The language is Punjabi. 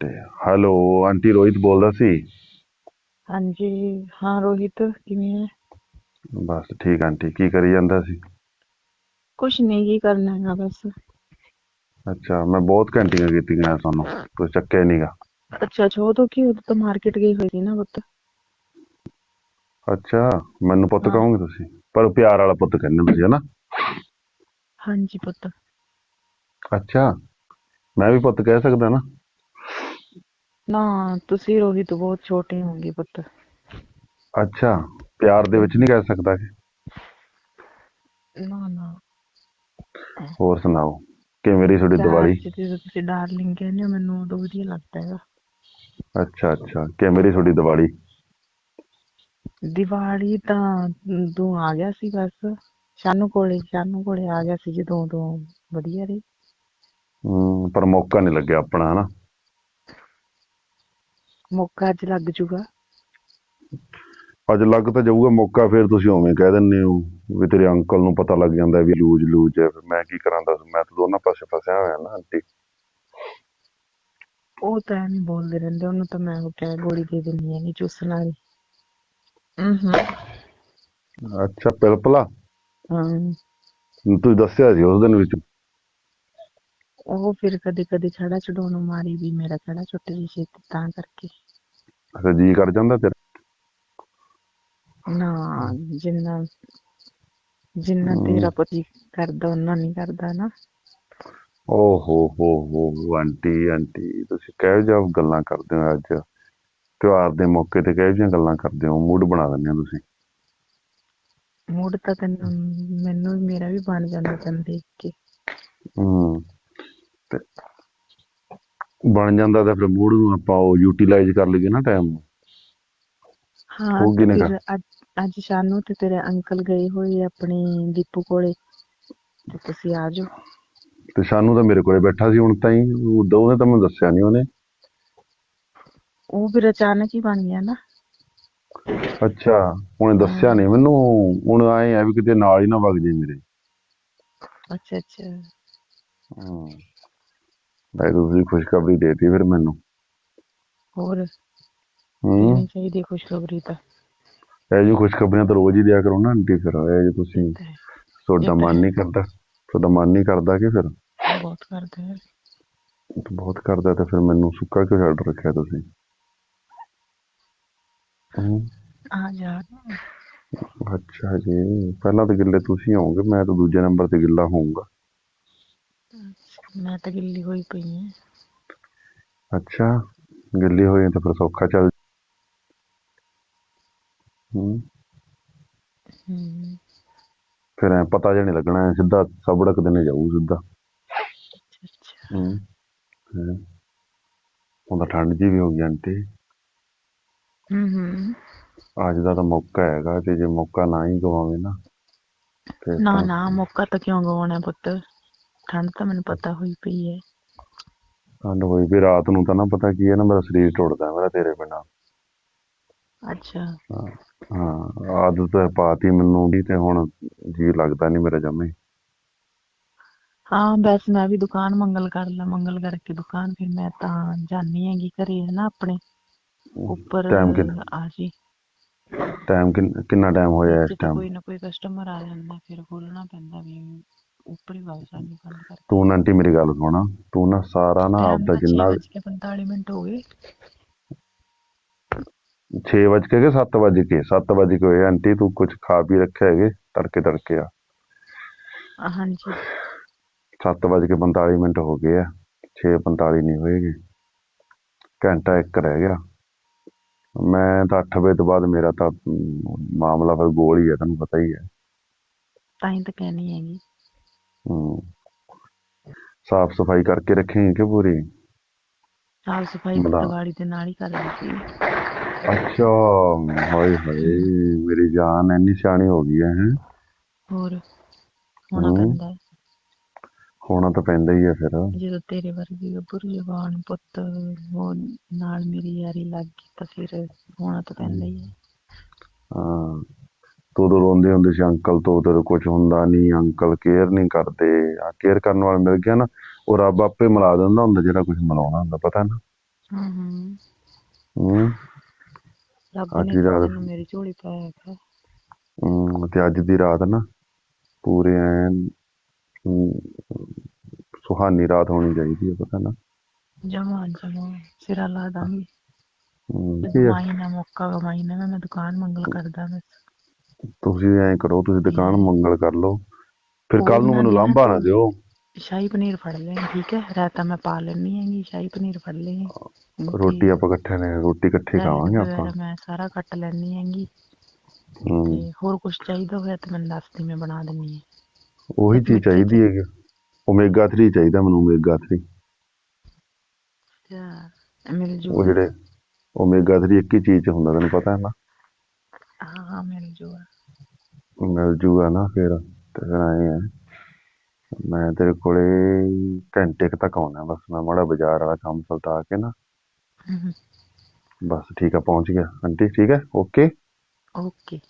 ਤੇ ਹੈਲੋ ਆਂਟੀ ਰੋਹਿਤ ਬੋਲਦਾ ਸੀ? ਹਾਂਜੀ ਹਾਂ ਰੋਹਿਤ ਕਿਵੇਂ ਹੈ ਬਸ ਠੀਕ ਆਂਟੀ ਕੀ ਕਰੀ ਜਾਂਦਾ ਸੀ? ਕੁਛ ਨਹੀਂ ਕੀ ਕਰਨਾ ਹੈਗਾ ਬਸ। ਅੱਛਾ ਮੈਂ ਬਹੁਤ ਘੰਟੀਆਂ ਕੀਤੀਆਂ ਤੁਹਾਨੂੰ ਤੁਸੀਂ ਚੱਕਿਆ ਨਹੀਂਗਾ ਅੱਛਾ ਅੱਛਾ ਉਹ ਤਾਂ ਕੀ ਉਦੋਂ ਤਾਂ ਮਾਰਕੀਟ ਗਈ ਹੋਈ ਸੀ ਨਾ ਪੁੱਤ। ਅੱਛਾ ਮੈਨੂੰ ਪੁੱਤ ਹਾਂ। ਕਹੋਗੇ ਤੁਸੀਂ? ਪਰ ਪਿਆਰ ਵਾਲਾ ਪੁੱਤ ਕਹਿੰਦੇ ਤੁਸੀਂ ਹਨਾ? ਹਾਂਜੀ ਪੁੱਤ। ਅੱਛਾ ਮੈਂ ਵੀ ਪੁੱਤ ਕਹਿ ਸਕਦਾ ਨਾ। ਨਾ ਤੁਸੀਂ ਰੋਹਿਤ ਬਹੁਤ ਛੋਟੇ ਹੋਗੇ ਪੁੱਤ। ਅੱਛਾ ਪਿਆਰ ਦੇ ਵਿੱਚ ਨਹੀਂ ਕਹਿ ਸਕਦਾ ਕਿ ਨਾ ਨਾ। ਹੋਰ ਸੁਣਾਓ ਕਿ ਮੇਰੀ ਤੁਹਾਡੀ ਦੀਵਾਲੀ? ਚ ਜਦੋਂ ਤੁਸੀਂ ਡਾਰਲਿੰਗ ਕਹਿੰਦੇ ਹੋ ਮੈਨੂੰ ਉਦੋਂ ਵਧੀਆ ਲੱਗਦਾ ਹੈਗਾ। ਅੱਛਾ ਅੱਛਾ ਕਿ ਮੇਰੀ ਤੁਹਾਡੀ ਦੀਵਾਲੀ? ਦੀਵਾਲੀ ਤਾਂ ਤੂੰ ਆ ਗਿਆ ਸੀ ਬਸ। ਸ਼ਾਨੂ ਕੋਲੇ ਸ਼ਾਨੂ ਕੋਲੇ ਆ ਗਿਆ ਸੀ ਜਦੋਂ ਉਦੋਂ ਵਧੀਆ ਰਹੀ। ਹਮ, ਪਰ ਮੌਕਾ ਨਹੀਂ ਲੱਗਿਆ ਆਪਣਾ ਹਨਾ? ਮੌਕਾ ਅੱਜ ਲੱਗ ਜੂਗਾ। ਅੱਜ ਲੱਗ ਤਾਂ ਜਾਊਗਾ ਮੌਕਾ ਫਿਰ ਤੁਸੀਂ ਉਵੇਂ ਕਹਿ ਦਿੰਦੇ ਹੋ ਵੀ ਤੇਰੇ ਅੰਕਲ ਨੂੰ ਪਤਾ ਲੱਗ ਜਾਂਦਾ ਵੀ ਲੂਜ ਲੂਜ ਹੈ ਫਿਰ ਮੈਂ ਕੀ ਕਰਾਂ ਦੱਸ ਮੈਂ ਤਾਂ ਦੋਨਾਂ ਪਾਸੇ ਫਸਿਆ ਹੋਇਆ ਨਾ ਆਂਟੀ। ਉਹ ਤਾਂ ਐਵੇਂ ਬੋਲਦੇ ਰਹਿੰਦੇ ਉਹਨੂੰ ਤਾਂ ਮੈਂ ਉਹ ਕਹਿ ਗੋਲੀ ਦੇ ਦਿੰਦੀ ਹੈਗੀ ਚੂਸਣ ਵਾਲੀ ਹੂੰ ਅੱਛਾ ਪਿਲਪਲਾ। ਹਾਂ। ਤੁਸੀਂ ਦੱਸਿਆ ਸੀ ਉਸ ਦਿਨ ਵਿੱਚ? ਉਹ ਫਿਰ ਕਦੇ ਕਦੇ ਛੜਾ ਛਡਾਉਣ ਮਾਰੀ ਵੀ ਮੇਰਾ ਛੜਾ ਛੁੱਟ ਜੀ ਛੇਤੀ ਤਾਂ ਕਰਕੇ। ਅੱਛਾ ਜੀ ਕਰ ਜਾਂਦਾ ਤੇਰਾ? ਨਾ ਜਿੰਨਾ ਜਿੰਨਾ ਹਮ। ਤੇਰਾ ਪਤੀ ਕਰਦਾ ਉਹਨਾਂ ਨਹੀਂ ਕਰਦਾ ਨਾ। ਓ ਹੋ ਹੋ ਹੋ ਹੋ, ਆਂਟੀ ਆਂਟੀ ਤੁਸੀਂ ਕਹਿ ਜਾ ਗੱਲਾਂ ਕਰਦੇ ਹੋ ਅੱਜ? ਤਿਉਹਾਰ ਦੇ ਮੌਕੇ ਤੇ ਕਹਿ ਜਿਹੀਆਂ ਗੱਲਾਂ ਕਰਦੇ ਹੋ? ਮੂਡ ਬਣਾ ਦਿੰਦੇ ਹੋ ਤੁਸੀਂ? ਮੂਡ ਤਾਂ ਤੈਨੂੰ ਮੈਨੂੰ ਮੇਰਾ ਵੀ ਬਣ ਜਾਂਦਾ ਤੈਨੂੰ ਦੇਖ ਕੇ। ਹੂੰ। ਤੇ ਬਣ ਜਾਂਦਾ ਤਾਂ ਫਿਰ ਮੂਡ ਨੂੰ ਆਪਾਂ ਉਹ ਯੂਟਿਲਾਈਜ਼ ਕਰ ਲਈਏ ਨਾ ਟਾਈਮ ਨੂੰ। ਹਾਂ ਉਹ ਤੇ ਅੱਜ ਅੱਜ ਸ਼ਾਨੂ ਤੇ ਤੇਰੇ ਅੰਕਲ ਗਏ ਹੋਏ ਆਪਣੇ ਦੀਪੂ ਕੋਲੇ। ਤੇ ਤੁਸੀਂ ਆ ਜਾਓ। ਤੇ ਸ਼ਾਨੂ ਤਾਂ ਮੇਰੇ ਕੋਲੇ ਬੈਠਾ ਸੀ ਹੁਣ ਤਾਈ ਉਦੋਂ ਉਹਨੇ ਤਾਂ ਮੈਨੂੰ ਦੱਸਿਆ ਨਹੀਂ ਉਹਨੇ। ਉਹ ਫਿਰ ਅਚਾਨਕ ਹੀ ਬਣ ਗਿਆ ਨਾ। ਅੱਛਾ ਉਹਨੇ ਦੱਸਿਆ ਨਹੀਂ ਮੈਨੂੰ। ਹੁਣ ਆਏ ਆ ਵੀ ਕਿਤੇ ਨਾਲ ਹੀ ਨਾ ਵਗ ਜੇ ਮੇਰੇ। ਅੱਛਾ ਅੱਛਾ। ਹੂੰ। ਮੈਂ ਤੁਸੀਂ ਖੁਸ਼ਖਬਰੀ ਦੇਤੀ ਫਿਰ ਮੈਨੂੰ। ਹੋਰ? ਹੂੰ। ਦੇਣੀ ਚਾਹੀਦੀ ਖੁਸ਼ਖਬਰੀ ਤਾਂ? ਇਹ ਜੀ ਖੁਸ਼ਖਬਰੀਆਂ ਤਾਂ ਰੋਜ਼ ਹੀ ਦਿਆ ਕਰੋ ਨਾ ਆਂਟੀ ਫਿਰ ਇਹ ਜੇ ਤੁਸੀਂ ਤੇ ਤੁਹਾਡਾ ਤਾਂ ਮਨ। ਨਹੀਂ ਕਰਦਾ ਤੁਹਾਡਾ ਮਨ ਨਹੀਂ ਕਰਦਾ ਕਿ ਫਿਰ? ਬਹੁਤ ਕਰਦੇ ਹੈ ਬਹੁਤ ਕਰਦਾ ਤਾਂ ਫਿਰ ਮੈਨੂੰ ਸੁੱਕਾ ਕਿਉਂ ਛੱਡ ਰੱਖਿਆ ਤੁਸੀਂ? ਹੂੰ। ਆ ਜਾ। ਅੱਛਾ ਜੀ ਪਹਿਲਾਂ ਤਾਂ ਗਿੱਲੇ ਤੁਸੀਂ ਹੋਵੋਗੇ ਮੈਂ ਤਾਂ ਦੂਜੇ ਨੰਬਰ ਤੇ ਗਿੱਲਾ ਹੋਊਂਗਾ। ਮੈਂ ਤਾਂ ਗਿੱਲੀ ਹੋਈ ਪਈ ਹਾਂ ਅੱਛਾ ਗਿੱਲੀ ਹੋਈ ਤਾਂ ਫਿਰ ਸੌਖਾ ਚੱਲ ਹੂੰ। ਫਿਰ ਐ ਪਤਾ ਜਿਹਾ ਨਹੀਂ ਲੱਗਣਾ ਐਂ ਸਿੱਧਾ ਸਬੜਕ ਦੇਣੇ ਜਾਊ ਸਿੱਧਾ। ਅੱਛਾ ਹੂੰ ਤਾਂ ਠੰਡ ਜੀ ਵੀ ਹੋ ਗਈ ਆਂਟੀ। ਹੂੰ ਹੂੰ ਅੱਜ ਦਾ ਤਾਂ ਮੌਕਾ ਹੈਗਾ ਤੇ ਜੇ ਮੌਕਾ ਨਾ ਹੀ ਗਵਾਵੇ ਨਾ ਤੇ ਨਾ ਤਾਂ- ਨਾ ਮੌਕਾ ਤਾਂ ਕਿਉਂ ਗਵਾਉਣਾ ਪੁੱਤ? ਠੰਡ ਤਾਂ ਮੈਨੂੰ ਪਤਾ ਹੋਈ ਪਈ ਹੈ। ਠੰਡ ਹੋਈ ਵੀ ਰਾਤ ਨੂੰ ਤਾਂ ਨਾ ਪਤਾ ਕੀ ਹੈ ਨਾ ਮੇਰਾ ਸਰੀਰ ਟੁੱਟਦਾ ਮੇਰਾ ਤੇਰੇ ਬਿਨਾ। ਅੱਛਾ। ਹਾਂ ਆਦਤ ਪਾਤੀ ਮੈਨੂੰ ਵੀ ਤੇ ਹੁਣ ਜੀ ਲੱਗਦਾ ਨਹੀਂ ਮੇਰਾ ਜਮੇ। ਹਾਂ ਬਸ ਮੈਂ ਵੀ ਦੁਕਾਨ ਮੰਗਲ ਕਰ ਲਾ ਮੰਗਲ ਕਰਕੇ ਦੁਕਾਨ ਫਿਰ ਮੈਂ ਤਾਂ ਜਾਣੀ ਹੈਗੀ ਘਰੇ ਹੈ ਨਾ ਆਪਣੇ। ਉੱਪਰ ਟਾਈਮ ਕਿੰਨਾ ਆ ਜੀ। ਟਾਈਮ ਕਿੰਨਾ ਟਾਈਮ ਹੋਇਆ ਇਸ ਟਾਈਮ? ਕੋਈ ਨਾ ਕੋਈ ਕਸਟਮਰ ਆ ਜਾਂਦਾ ਫਿਰ ਖੋਲਣਾ ਪੈਂਦਾ ਵੀ ਉੱਪਰ ਵਗ ਜਾਣੀ ਬੰਦ ਕਰਕੇ। ਤੂੰ ਨਾ ਆਂਟੀ ਮੇਰੀ ਗੱਲ ਸੁਣ। ਤੂੰ ਨਾ ਸਾਰਾ ਨਾ ਆਪਦਾ ਜਿੰਨਾ ਵੱਜ ਕੇ 45 ਮਿੰਟ ਹੋ ਗਏ। 6 ਵਜ ਕੇ ਕਿ 7 ਵਜ ਕੇ? 7 ਵਜ ਕੇ ਹੋਏ ਆਂਟੀ ਤੂੰ ਕੁਝ ਖਾ ਪੀ ਰੱਖਿਆ ਹੈਗੇ? ਤੜਕੇ ਤੜਕੇ ਆ। ਹਾਂਜੀ। 7 ਵਜ ਕੇ 45 ਮਿੰਟ ਹੋ ਗਏ ਆ। 6:45 ਨਹੀਂ ਹੋਏਗੇ। ਘੰਟਾ ਇੱਕ ਰਹਿ ਗਿਆ। ਮੈਂ ਤਾਂ 8 ਵਜੇ ਤੋਂ ਬਾਅਦ ਮੇਰਾ ਤਾਂ ਮਾਮਲਾ ਫਿਰ ਗੋਲ ਹੀ ਹੈ ਤੁਹਾਨੂੰ ਪਤਾ ਹੀ ਹੈ ਤਾਂ ਹੀ ਤਾਂ ਕਹਿਣੀ ਹੈਗੀ। ਸਾਫ਼ ਸਫ਼ਾਈ ਕਰਕੇ ਰੱਖੇਂਗੇ ਕਿ ਪੂਰੀ ਸਾਫ਼ ਸਫ਼ਾਈ ਬਣਾ। ਦੀਵਾਲੀ ਦੇ ਨਾਲ ਹੀ ਕਰ ਲਈ ਸੀ ਅੱਛਾ ਹਾਏ ਹਾਏ ਮੇਰੀ ਜਾਨ ਇੰਨੀ ਸਿਆਣੀ ਹੋ ਗਈ ਹੈ ਹੈਂ? ਹੋਰ ਹੋਣਾ ਹਮ। ਪੈਂਦਾ ਹੈ। ਹੋਣਾ ਤਾਂ ਪੈਂਦਾ ਹੀ ਹੈ ਫਿਰ ਜਦੋਂ ਤੇਰੇ ਵਰਗੀ ਗੱਭਰੂ ਜਵਾਨ ਪੁੱਤ ਉਹ ਨਾਲ ਮੇਰੀ ਯਾਰੀ ਲੱਗ ਗਈ ਤਾਂ ਫਿਰ ਹੋਣਾ ਤਾਂ ਪੈਂਦਾ ਹੀ ਹੈ ਹਾਂ ਤੂੰ ਉਦੋਂ ਰੋਂਦੇ ਹੁੰਦੇ ਸੀ ਅੰਕਲ ਤੋਂ ਤੇਰੇ ਕੁਝ ਹੁੰਦਾ ਨਹੀਂ ਅੰਕਲ ਕੇਅਰ ਨਹੀਂ ਕਰਦੇ। ਆ ਕੇਅਰ ਕਰਨ ਵਾਲਾ ਮਿਲ ਗਿਆ ਨਾ ਉਹ ਰੱਬ ਆਪੇ ਮਿਲਾ ਦਿੰਦਾ ਹੁੰਦਾ ਜਿਹੜਾ ਕੁਝ ਮਿਲਾਉਣਾ ਹੁੰਦਾ ਪਤਾ ਨਾ। ਹੂੰ ਹੂੰ ਹੂੰ ਰੱਬ ਅੱਜ ਦੀ ਰਾਤ ਤੈਨੂੰ ਮੇਰੀ ਝੋਲੀ ਪਾਇਆ ਹੈਗਾ ਹੂੰ ਤੇ ਅੱਜ ਦੀ ਰਾਤ ਨਾ ਪੂਰੇ ਐਨ ਸੁਹਾਨੀ ਰਾਤ ਹੋਣੀ ਚਾਹੀਦੀ ਹੈ ਪਤਾ ਨਾ। ਜਮਾ ਜਮਾ ਸਿਰਾ ਲਾ ਦਾਂਗੀ। ਹੂੰ, ਨਾ ਮੌਕਾ ਕਮਾਈ ਨਾ ਮੈਂ ਦੁਕਾਨ ਮੰਗਲ ਕਰਦਾ ਮੈਂ ਤੁਸੀਂ ਐਂ ਕਰੋ ਤੁਸੀਂ ਦੁਕਾਨ ਮੰਗਲ ਕਰ ਲਓ। ਫਿਰ ਕੱਲ ਨੂੰ ਮੈਨੂੰ ਜੀ, ਲਾਂਭਾ ਨਾ ਦਿਓ। ਸ਼ਾਹੀ ਪਨੀਰ ਫੜ ਲੈ ਠੀਕ ਹੈ? ਰਾਇਤਾ ਮੈਂ ਪਾ ਲੈਣੀ ਹੈਗੀ ਸ਼ਾਹੀ ਪਨੀਰ ਫੜ ਲੈ। ਰੋਟੀ ਆਪਾਂ ਇਕੱਠੇ ਨੇ ਰੋਟੀ ਇਕੱਠੇ ਖਾਵਾਂਗੇ ਆਪਾਂ। ਮੈਂ ਸਾਰਾ ਕੱਟ ਲੈਣੀ ਹੈਗੀ। ਹੂੰ, ਤੇ ਹੋਰ ਕੁਝ ਚਾਹੀਦਾ ਹੋਇਆ ਤੇ ਮੈਨੂੰ ਦੱਸ ਦੀ ਮੈਂ ਬਣਾ ਦਿੰਨੀ ਹੈ। ਉਹੀ ਚੀਜ਼ ਚਾਹੀਦੀ ਹੈਗੀ। ਓਮੇਗਾ 3 ਚਾਹੀਦਾ ਮੈਨੂੰ ਓਮੇਗਾ 3 ਅੱਛਾ ਮਿਲ ਉਹ ਜੂਗਾ ਜਿਹੜੇ ਓਮੇਗਾ 3 ਇੱਕ ਹੀ ਚੀਜ਼ ਚ ਹੁੰਦਾ ਤੈਨੂੰ ਪਤਾ ਹੈ ਨਾ? ਹਾਂ ਹਾਂ ਮਿਲ ਜੂਗਾ। ਮਿਲ ਜੂਗਾ ਨਾ ਫਿਰ ਤੇ ਫਿਰ ਆਏ ਆ ਮੈਂ ਤੇਰੇ ਕੋਲੇ ਘੰਟੇ ਕੁ ਤੱਕ ਆਉਣਾ ਬਸ ਮੈਂ ਮਾੜਾ ਬਾਜ਼ਾਰ ਵਾਲਾ ਕੰਮ ਸਲਟਾ ਕੇ ਨਾ। ਹਮ, ਬਸ ਠੀਕ ਆ ਪਹੁੰਚ ਗਿਆ। ਆਂਟੀ ਠੀਕ ਹੈ ਓਕੇ। ਓਕੇ।